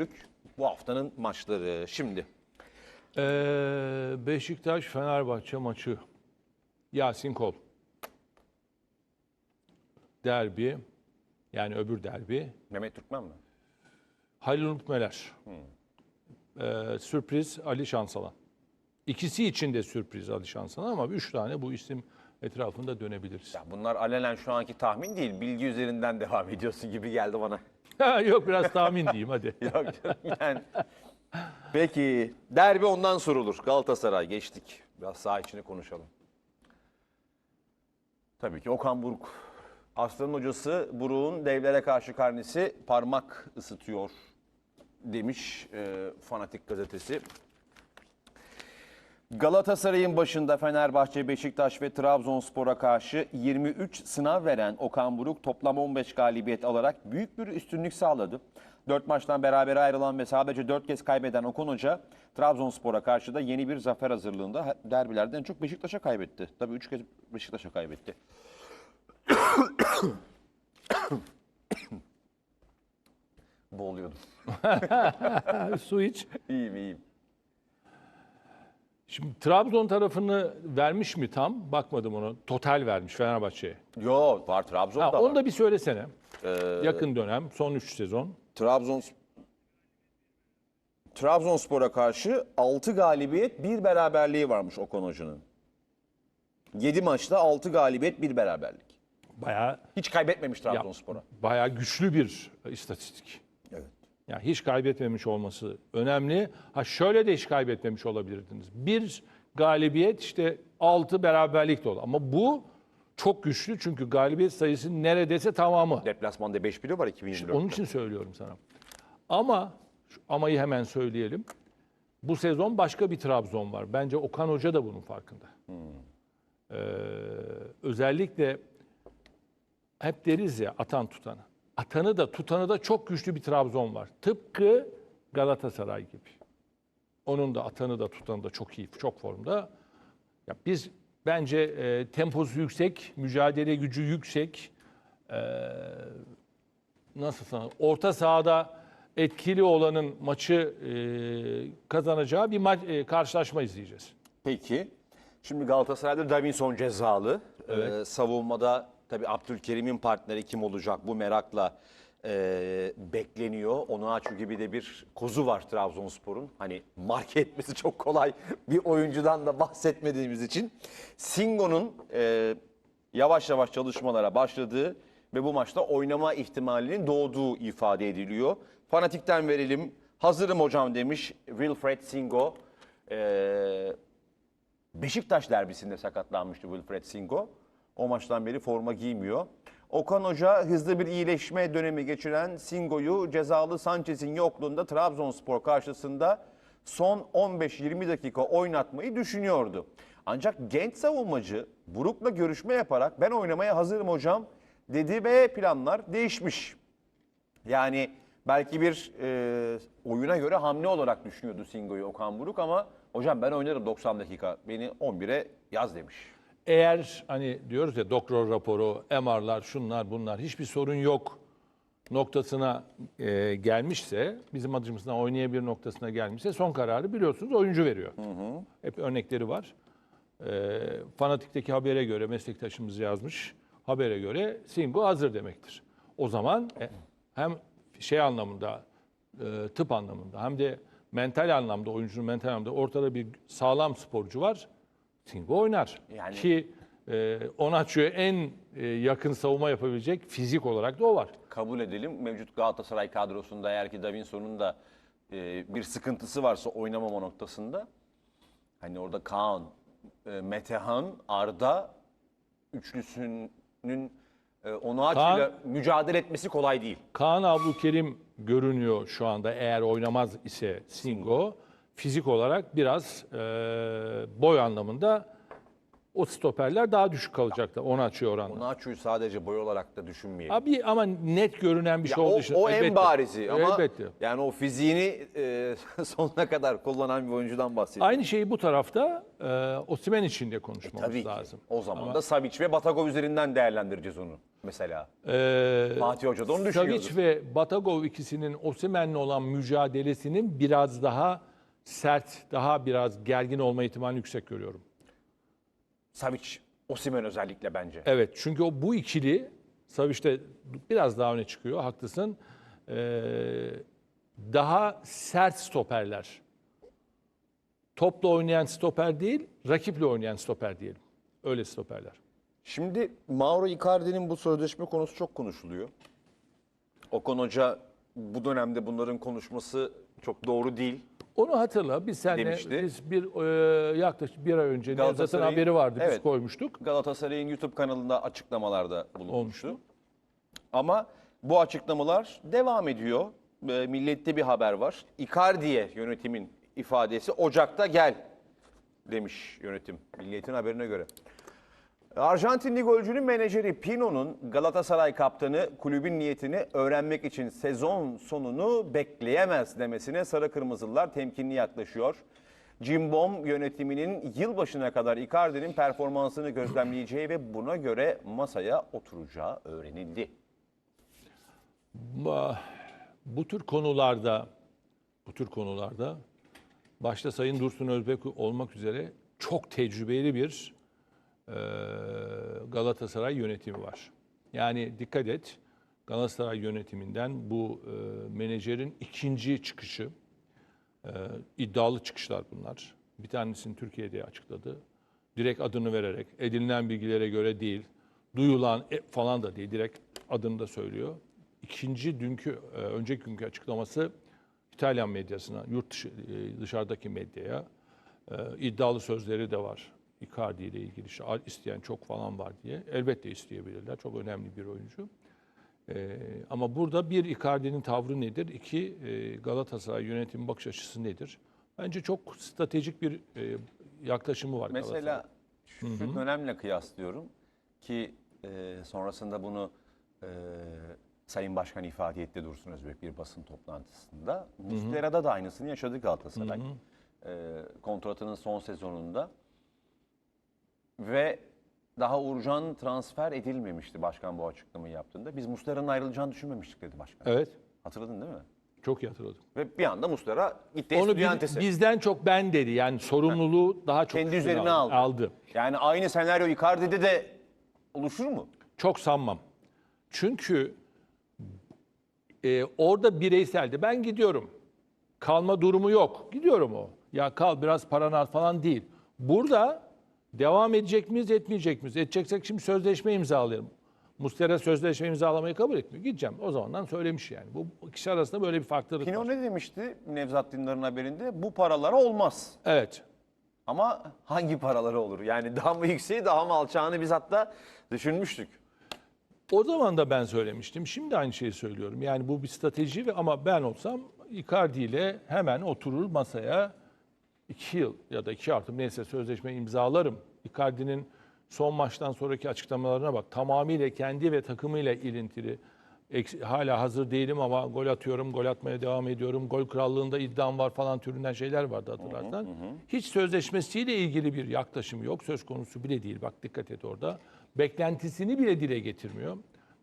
Karagümrük bu haftanın maçları. Şimdi Ee, Beşiktaş Fenerbahçe maçı. Yasin Kol. Derbi. Yani öbür derbi. Mehmet Türkmen mi? Halil Umut Meler. Ee, sürpriz Ali Şansalan. İkisi için de sürpriz Ali Şansalan ama üç tane bu isim etrafında dönebiliriz. Ya bunlar alenen şu anki tahmin değil, bilgi üzerinden devam ediyorsun gibi geldi bana. Yok biraz tahmin diyeyim hadi. Yok canım, yani. Peki derbi ondan sorulur. Galatasaray geçtik. Biraz saha içini konuşalım. Tabii ki Okan Buruk. Aslan'ın hocası Buruk'un devlere karşı karnesi parmak ısıtıyor demiş e, Fanatik gazetesi. Galatasaray'ın başında Fenerbahçe, Beşiktaş ve Trabzonspor'a karşı 23 sınav veren Okan Buruk toplam 15 galibiyet alarak büyük bir üstünlük sağladı. 4 maçtan beraber ayrılan ve sadece 4 kez kaybeden Okan Hoca Trabzonspor'a karşı da yeni bir zafer hazırlığında derbilerden en çok Beşiktaş'a kaybetti. Tabii 3 kez Beşiktaş'a kaybetti. Boğuluyordum. Su iç. İyiyim iyiyim. Şimdi Trabzon tarafını vermiş mi tam? Bakmadım onu. Total vermiş Fenerbahçe'ye. Yo var Trabzon'da Ha, var. onu da bir söylesene. Yakın dönem, son 3 sezon. Trabzon Trabzonspor'a karşı 6 galibiyet, 1 beraberliği varmış Okan Hoca'nın. 7 maçta 6 galibiyet, 1 beraberlik. Bayağı Hiç kaybetmemiş Trabzonspor'a. bayağı güçlü bir istatistik. Yani hiç kaybetmemiş olması önemli. Ha şöyle de hiç kaybetmemiş olabilirdiniz. Bir galibiyet işte 6 beraberlik de olur. Ama bu çok güçlü çünkü galibiyet sayısı neredeyse tamamı. Deplasmanda 5-1'i var 2024'te. Onun için söylüyorum sana. Ama amayı hemen söyleyelim. Bu sezon başka bir Trabzon var. Bence Okan Hoca da bunun farkında. Ee, özellikle hep deriz ya atan tutana. Atanı da tutanı da çok güçlü bir Trabzon var. Tıpkı Galatasaray gibi. Onun da atanı da tutanı da çok iyi, çok formda. Ya biz bence e, temposu yüksek, mücadele gücü yüksek, nasıl sana orta sahada etkili olanın maçı e, kazanacağı bir maç e, karşılaşma izleyeceğiz. Peki. Şimdi Galatasaray'da Davinson cezalı. Ee, savunmada tabii Abdülkerim'in partneri kim olacak bu merakla e, bekleniyor. Onuachu gibi de bir kozu var Trabzonspor'un. Hani marke etmesi çok kolay bir oyuncudan da bahsetmediğimiz için. Singo'nun e, yavaş yavaş çalışmalara başladığı ve bu maçta oynama ihtimalinin doğduğu ifade ediliyor. Fanatikten verelim. Hazırım hocam demiş Wilfred Singo. Ee, Beşiktaş derbisinde sakatlanmıştı Wilfred Singo. O maçtan beri forma giymiyor. Okan Hoca hızlı bir iyileşme dönemi geçiren Singo'yu cezalı Sanchez'in yokluğunda Trabzonspor karşısında son 15-20 dakika oynatmayı düşünüyordu. Ancak genç savunmacı Buruk'la görüşme yaparak ben oynamaya hazırım hocam dedi ve planlar değişmiş. Yani belki bir e, oyuna göre hamle olarak düşünüyordu Singo'yu Okan Buruk ama hocam ben oynarım 90 dakika beni 11'e yaz demiş. Eğer hani diyoruz ya doktor raporu, MR'lar, şunlar bunlar hiçbir sorun yok noktasına e, gelmişse, bizim adımızdan oynayabilir noktasına gelmişse son kararı biliyorsunuz oyuncu veriyor. Hep örnekleri var. E, Fanatik'teki habere göre meslektaşımız yazmış. Habere göre Singo hazır demektir. O zaman e, hem şey anlamında, e, tıp anlamında hem de mental anlamda, oyuncunun mental anlamda ortada bir sağlam sporcu var. Singo oynar. Yani- Ki e, Onaçu'ya en e, yakın savunma yapabilecek fizik olarak da o var. Kabul edelim mevcut Galatasaray kadrosunda eğer ki Davinson'un da e, bir sıkıntısı varsa oynamama noktasında hani orada Kaan, e, Metehan, Arda üçlüsünün e, Onuachu'yla mücadele etmesi kolay değil. Kaan Abdülkerim görünüyor şu anda eğer oynamaz ise Singo. Fizik olarak biraz e, boy anlamında o stoperler daha düşük kalacaklar Onaçu'ya oranla. Onuachu'yu sadece boy olarak da düşünmeyelim. Abi ama net görünen bir şey o, olduğu için. o en elbette. barizi ama Elbette. yani o fiziğini e, sonuna kadar kullanan bir oyuncudan bahsediyoruz. Aynı şeyi bu tarafta e, Osimhen için de konuşmamız Tabii ki. lazım. O zaman Ama- da Savic ve Batagov üzerinden değerlendireceğiz onu. mesela. Ee, Fatih Hoca da onu düşünüyordur. Savic ve Batagov ikisinin Osimhen'le olan mücadelesinin biraz daha sert, daha biraz gergin olma ihtimalini yüksek görüyorum. Savic, Osimhen özellikle bence. Evet çünkü o bu ikili Savic'te biraz daha öne çıkıyor haklısın. Ee, daha sert stoperler. Topla oynayan stoper değil, rakiple oynayan stoper diyelim. Öyle stoperler. Şimdi Mauro Icardi'nin bu sözleşme konusu çok konuşuluyor. Okan Hoca bu dönemde bunların konuşması çok doğru değil. Onu hatırla biz seninle Demişti. biz bir e, yaklaşık bir ay önce Nevzat'ın Galatasaray'ın- haberi vardı biz Evet. koymuştuk. Galatasaray'ın YouTube kanalında açıklamalarda bulunmuştu. Olmuştu. Ama bu açıklamalar devam ediyor. E, Millette bir haber var. Icardi'ye yönetimin ifadesi Ocak'ta gel demiş yönetim. Milliyetin haberine göre. Arjantinli golcünün menajeri Pino'nun Galatasaray kaptanı kulübün niyetini öğrenmek için sezon sonunu bekleyemez demesine sarı kırmızılılar temkinli yaklaşıyor. Cimbom yönetiminin yılbaşına kadar Icardi'nin performansını gözlemleyeceği ve buna göre masaya oturacağı öğrenildi. Bu tür konularda bu tür konularda başta Sayın Dursun Özbek olmak üzere çok tecrübeli bir Galatasaray yönetimi var. Yani dikkat et Galatasaray yönetiminden bu e, menajerin ikinci çıkışı e, iddialı çıkışlar bunlar. Bir tanesini Türkiye'de açıkladı. Direkt adını vererek edinilen bilgilere göre değil, duyulan e, falan da değil, direkt adını da söylüyor. İkinci dünkü, e, önceki günkü açıklaması İtalyan medyasına, yurt dışı, e, dışarıdaki medyaya e, iddialı sözleri de var. Icardi ile ilgili isteyen çok falan var diye. Elbette isteyebilirler. Çok önemli bir oyuncu. Ee, ama burada bir Icardi'nin tavrı nedir? İki e, Galatasaray yönetim bakış açısı nedir? Bence çok stratejik bir e, yaklaşımı var Mesela şu dönemle kıyaslıyorum ki e, sonrasında bunu e, Sayın Başkan ifade etti Dursun Özbek bir basın toplantısında. Muslera'da da aynısını yaşadı Galatasaray. E, kontratının son sezonunda. Ve daha Uğurcan transfer edilmemişti başkan bu açıklamayı yaptığında. Biz Muslera'nın ayrılacağını düşünmemiştik dedi başkan. Evet. Hatırladın değil mi? Çok iyi hatırladım. Ve bir anda Muslera gitti Onu bi- Estudiantes'e. bizden çok ben dedi. Yani sorumluluğu daha çok Kendi üstüne üzerine aldı. aldı. Yani aynı senaryo Icardi'de de oluşur mu? Çok sanmam. Çünkü e, orada bireyseldi. Ben gidiyorum. Kalma durumu yok. Gidiyorum o. Ya kal biraz paran al falan değil. Burada devam edecek miyiz, etmeyecek miyiz? Edeceksek şimdi sözleşme imzalayalım. Mustera sözleşme imzalamayı kabul etmiyor. Gideceğim. O zamandan söylemiş yani. Bu kişi arasında böyle bir farklılık Pino var. ne demişti Nevzat Dindar'ın haberinde? Bu paralara olmaz. Evet. Ama hangi paralara olur? Yani daha mı yükseği daha mı alçağını biz hatta düşünmüştük. O zaman da ben söylemiştim. Şimdi aynı şeyi söylüyorum. Yani bu bir strateji ve ama ben olsam Icardi ile hemen oturur masaya iki yıl ya da iki artı neyse sözleşme imzalarım. Icardi'nin son maçtan sonraki açıklamalarına bak. Tamamıyla kendi ve takımıyla ilintili. Hala hazır değilim ama gol atıyorum, gol atmaya devam ediyorum. Gol krallığında iddiam var falan türünden şeyler vardı hatırlarsan. Hiç sözleşmesiyle ilgili bir yaklaşım yok. Söz konusu bile değil. Bak dikkat et orada. Beklentisini bile dile getirmiyor.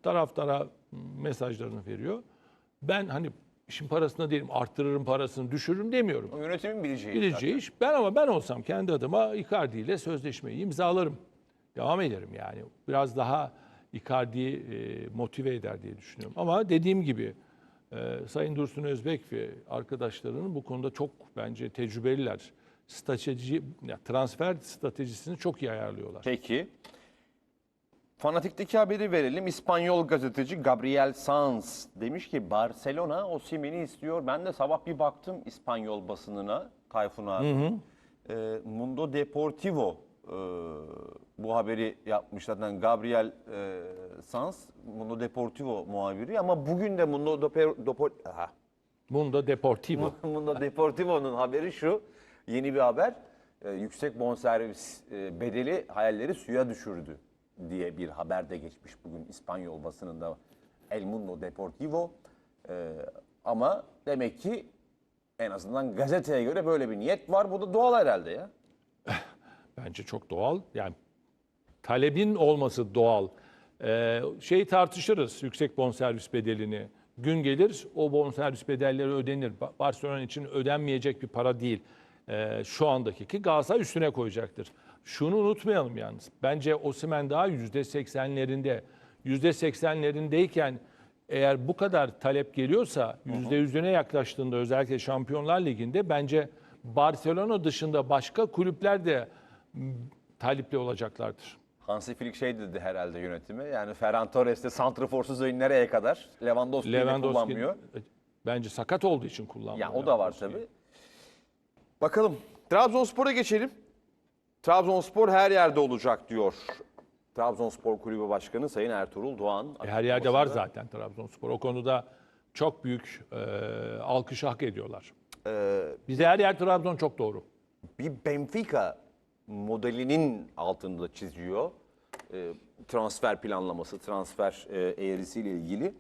Taraftara mesajlarını veriyor. Ben hani işin parasına değilim, arttırırım parasını, düşürürüm demiyorum. O yönetimin bileceği. Bileceği iş. Ben ama ben olsam kendi adıma Icardi ile sözleşmeyi imzalarım. Devam ederim yani. Biraz daha Icardi'yi e, motive eder diye düşünüyorum. Ama dediğim gibi e, Sayın Dursun Özbek ve arkadaşlarının bu konuda çok bence tecrübeliler. Strateji, ya transfer stratejisini çok iyi ayarlıyorlar. Peki. Fanatik'teki haberi verelim. İspanyol gazeteci Gabriel Sanz demiş ki Barcelona Osimhen'i istiyor. Ben de sabah bir baktım İspanyol basınına Tayfun abi. Ee, Mundo Deportivo e, bu haberi yapmış zaten Gabriel e, Sanz Mundo Deportivo muhabiri ama bugün de Mundo Depo- Depo- Aha. Mundo Deportivo. Mundo Deportivo'nun haberi şu. Yeni bir haber. Ee, yüksek bonservis e, bedeli hayalleri suya düşürdü diye bir haber de geçmiş bugün İspanyol basınında El Mundo Deportivo. Ee, ama demek ki en azından gazeteye göre böyle bir niyet var. Bu da doğal herhalde ya. Bence çok doğal. Yani talebin olması doğal. Ee, şey tartışırız yüksek bonservis bedelini. Gün gelir o bonservis bedelleri ödenir. Ba- Barcelona için ödenmeyecek bir para değil. Ee, şu andaki ki Galatasaray üstüne koyacaktır. Şunu unutmayalım yalnız. Bence Osimhen daha %80'lerinde. %80'lerindeyken eğer bu kadar talep geliyorsa %100'üne yaklaştığında özellikle Şampiyonlar Ligi'nde bence Barcelona dışında başka kulüpler de talipli olacaklardır. Hansi Flick şey dedi herhalde yönetimi. Yani Ferran Torres'te santraforsuz oyun nereye kadar? Lewandowski, Lewandowski kullanmıyor. bence sakat olduğu için kullanmıyor. Ya o da var tabii. Bakalım. Trabzonspor'a geçelim. Trabzonspor her yerde olacak diyor. Trabzonspor Kulübü Başkanı Sayın Ertuğrul Doğan. E, Her yerde var zaten Trabzonspor. O konuda çok büyük e, alkış hak ediyorlar. Bize her yer Trabzon çok doğru. bir Benfica modelinin altında çiziyor. E, transfer planlaması, transfer e, eğrisiyle ilgili.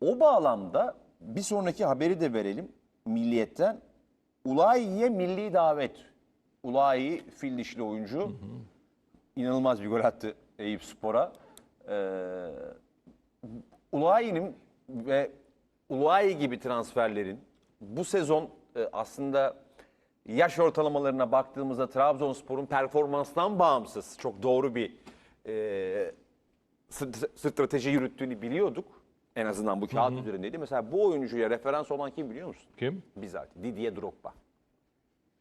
O bağlamda bir sonraki haberi de verelim Milliyet'ten. Ulayi'ye milli davet. Ulayi fil dişli oyuncu. İnanılmaz bir gol attı Eyüp Spor'a. Ee, Ulayi'nin ve Ulayi gibi transferlerin bu sezon e, aslında yaş ortalamalarına baktığımızda performanstan bağımsız çok doğru bir e, st- strateji yürüttüğünü biliyorduk. En azından bu kağıt üzerindeydi. Mesela bu oyuncuya referans olan kim biliyor musun? Kim? Bizzat Didier Drogba.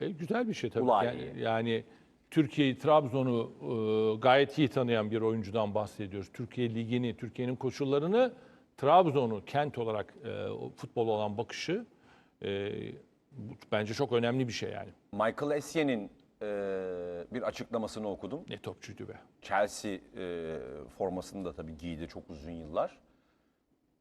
E, güzel bir şey tabii. Ulayi. Yani, yani Türkiye'yi, Trabzon'u e, gayet iyi tanıyan bir oyuncudan bahsediyoruz. Türkiye Ligi'ni, Türkiye'nin koşullarını, Trabzon'u kent olarak e, futbol olan bakışı e, bu bence çok önemli bir şey yani. Michael Essie'nin e, bir açıklamasını okudum. Ne topçuydu be. Chelsea e, formasını da tabii giydi çok uzun yıllar.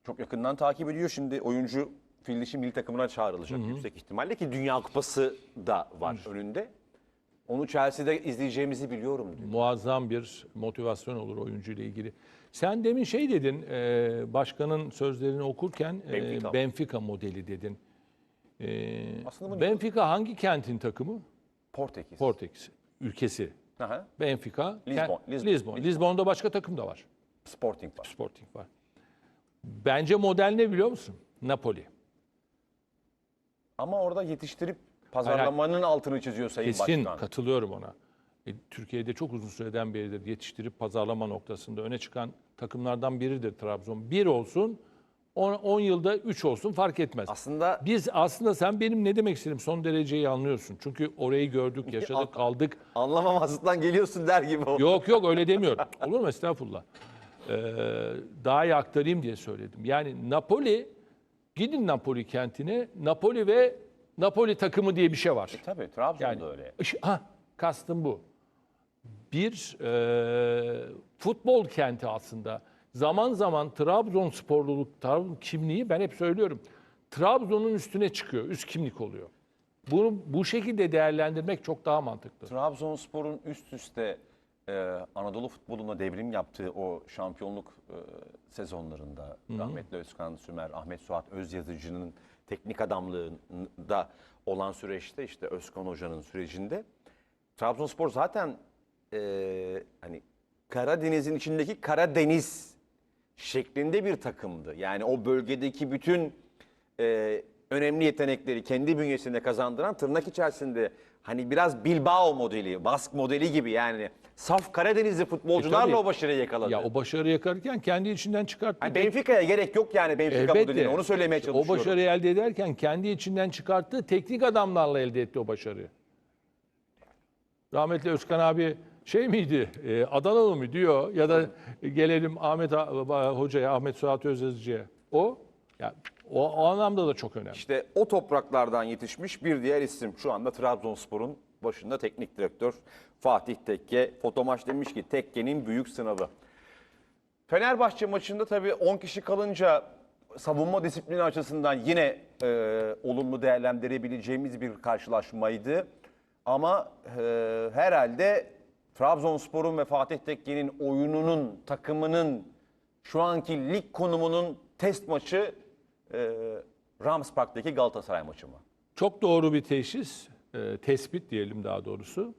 Çok yakından takip ediyor. Şimdi oyuncu fil dişi milli takımına çağrılacak yüksek ihtimalle ki Dünya Kupası da var önünde. Onu Chelsea'de izleyeceğimizi biliyorum diyor. muazzam bir motivasyon olur oyuncuyla ilgili. Sen demin şey dedin, e, başkanın sözlerini okurken e, Benfica. Benfica. modeli dedin. E, Aslında Benfica hangi kentin takımı? Portekiz. Portekiz ülkesi. Aha. Benfica. Lisbon, Lisbon, Lisbon. Lisbon'da başka takım da var. Sporting var. Sporting var. Bence model ne biliyor musun? Napoli. Ama orada yetiştirip pazarlamanın altını çiziyor Sayın Kesin Başkan. katılıyorum ona. E, Türkiye'de çok uzun süreden beridir yetiştirip pazarlama noktasında öne çıkan takımlardan biridir Trabzon. Bir olsun, 10 yılda 3 olsun fark etmez. Aslında Biz aslında sen benim ne demek istedim son dereceyi anlıyorsun. Çünkü orayı gördük, yaşadık, kaldık. anlamamazlıktan geliyorsun der gibi oldu. Yok yok öyle demiyorum. Olur mu estağfurullah. Ee, daha iyi aktarayım diye söyledim. Yani Napoli, gidin Napoli kentine. Napoli ve Napoli takımı diye bir şey var. Tabii Trabzon'da Yani öyle. ha, kastım bu. Bir e, futbol kenti aslında. Zaman zaman Trabzonsporluluk, Trabzon kimliği ben hep söylüyorum. Trabzon'un üstüne çıkıyor, üst kimlik oluyor. Bunu bu şekilde değerlendirmek çok daha mantıklı. Trabzonspor'un üst üste e, Anadolu futboluna devrim yaptığı o şampiyonluk e, sezonlarında rahmetli Özkan Sümer, Ahmet Suat Özyazıcı'nın teknik adamlığında olan süreçte işte Özkan Hoca'nın sürecinde Trabzonspor zaten e, hani Karadeniz'in içindeki Karadeniz şeklinde bir takımdı. Yani o bölgedeki bütün e, önemli yetenekleri kendi bünyesinde kazandıran tırnak içerisinde hani biraz Bilbao modeli, Bask modeli gibi yani saf Karadenizli futbolcularla E, tabii. o başarıyı yakaladı. Ya o başarıyı yakarken kendi içinden çıkarttı. Hani Benfica'ya gerek yok yani Benfica modeline onu söylemeye İşte çalışıyorum. O başarıyı elde ederken kendi içinden çıkarttığı teknik adamlarla elde etti o başarıyı. Rahmetli Özkan abi şey miydi, e, Adanalı mı diyor ya da gelelim Ahmet A- Hoca'ya, Ahmet Suat Özyazıcı'ya. O, ya, o, o anlamda da çok önemli. İşte o topraklardan yetişmiş bir diğer isim şu anda Trabzonspor'un başında teknik direktör Fatih Tekke. Fotomaç demiş ki Tekke'nin büyük sınavı. Fenerbahçe maçında tabii 10 kişi kalınca savunma disiplini açısından yine e, olumlu değerlendirebileceğimiz bir karşılaşmaydı. Ama e, herhalde Trabzonspor'un ve Fatih Tekke'nin oyununun, takımının şu anki lig konumunun test maçı e, Rams Park'taki Galatasaray maçı mı? Çok doğru bir teşhis, e, tespit diyelim daha doğrusu.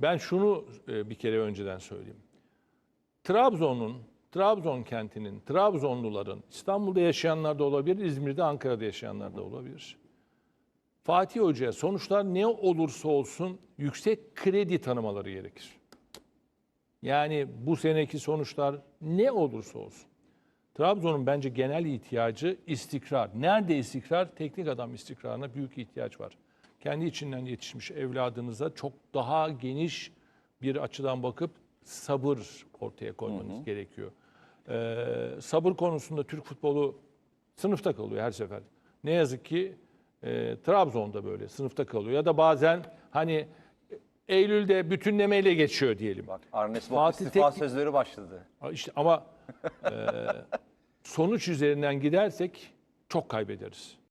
Ben şunu e, bir kere önceden söyleyeyim. Trabzon'un Trabzon kentinin, Trabzonluların, İstanbul'da yaşayanlar da olabilir, İzmir'de, Ankara'da yaşayanlar da olabilir. Fatih Hoca'ya sonuçlar ne olursa olsun yüksek kredi tanımaları gerekir. Yani bu seneki sonuçlar ne olursa olsun. Trabzon'un bence genel ihtiyacı istikrar. Nerede istikrar? Teknik adam istikrarına büyük ihtiyaç var. Kendi içinden yetişmiş evladınıza çok daha geniş bir açıdan bakıp sabır ortaya koymanız gerekiyor. Ee, sabır konusunda Türk futbolu sınıfta kalıyor her sefer. Ne yazık ki e, Trabzon'da böyle sınıfta kalıyor. Ya da bazen hani Eylül'de bütünlemeyle geçiyor diyelim. Bak Arne Slot Fatih istifa Tek- sözleri başladı. İşte ama e, sonuç üzerinden gidersek çok kaybederiz.